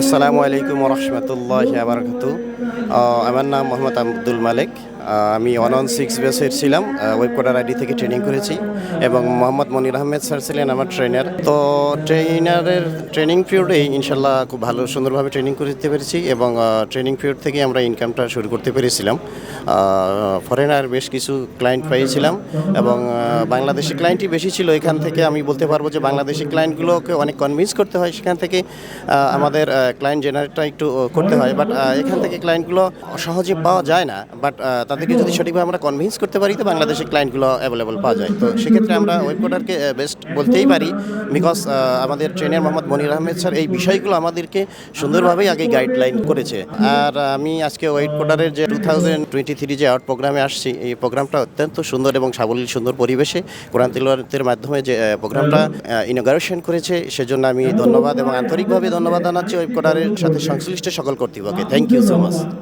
আসসালামু আলাইকুম রহমতুল্লাহ আবরকাত আমার নাম মোহাম্মদ আব্দুল মালিক। আমি ওয়ান ওয়ান সিক্স বেসের ছিলাম ওয়েব কোডার আইডি থেকে ট্রেনিং করেছি এবং মোহাম্মদ মনির আহমেদ স্যার ছিলেন আমার ট্রেনার তো ট্রেনারের ট্রেনিং পিরিয়ডেই ইনশাল্লাহ খুব ভালো সুন্দরভাবে ট্রেনিং করতে পেরেছি এবং ট্রেনিং পিরিয়ড থেকে আমরা ইনকামটা শুরু করতে পেরেছিলাম। ফরেনার বেশ কিছু ক্লায়েন্ট পেয়েছিলাম এবং বাংলাদেশি ক্লায়েন্টই বেশি ছিল। এখান থেকে আমি বলতে পারব যে বাংলাদেশি ক্লায়েন্টগুলোকে অনেক কনভিন্স করতে হয়। সেখান থেকে আমাদের ক্লায়েন্ট জেনারেটটা একটু করতে হয়। বাট এখান থেকে ক্লায়েন্টগুলো সহজে পাওয়া যায় না। বাট তাদেরকে যদি সঠিকভাবে আমরা কনভিন্স করতে পারি, তো বাংলাদেশি ক্লায়েন্টগুলো অ্যাভেলেবল পাওয়া যায়। তো সেক্ষেত্রে আমরা ওয়েব কোডারকে বেস্ট বলতেই পারি বিকজ আমাদের ট্রেনার মোহাম্মদ মনির আহমেদ স্যার এই বিষয়গুলো আমাদেরকে সুন্দরভাবেই আগে গাইডলাইন করেছে। আর আমি আজকে ওয়েব কোডারের যে টু থাউজেন্ড টোয়েন্টি থ্রি যে আউট প্রোগ্রামে আসছি, এই প্রোগ্রামটা অত্যন্ত সুন্দর এবং সাবলীল সুন্দর পরিবেশে কোরআন তিলওয়াতের মাধ্যমে যে প্রোগ্রামটা ইনোগ্রেশন করেছে, সেজন্য আমি ধন্যবাদ এবং আন্তরিকভাবে ধন্যবাদ জানাচ্ছি ওয়েব কোডারের সাথে সংশ্লিষ্ট সকল কর্তৃপক্ষকে। Thank you so much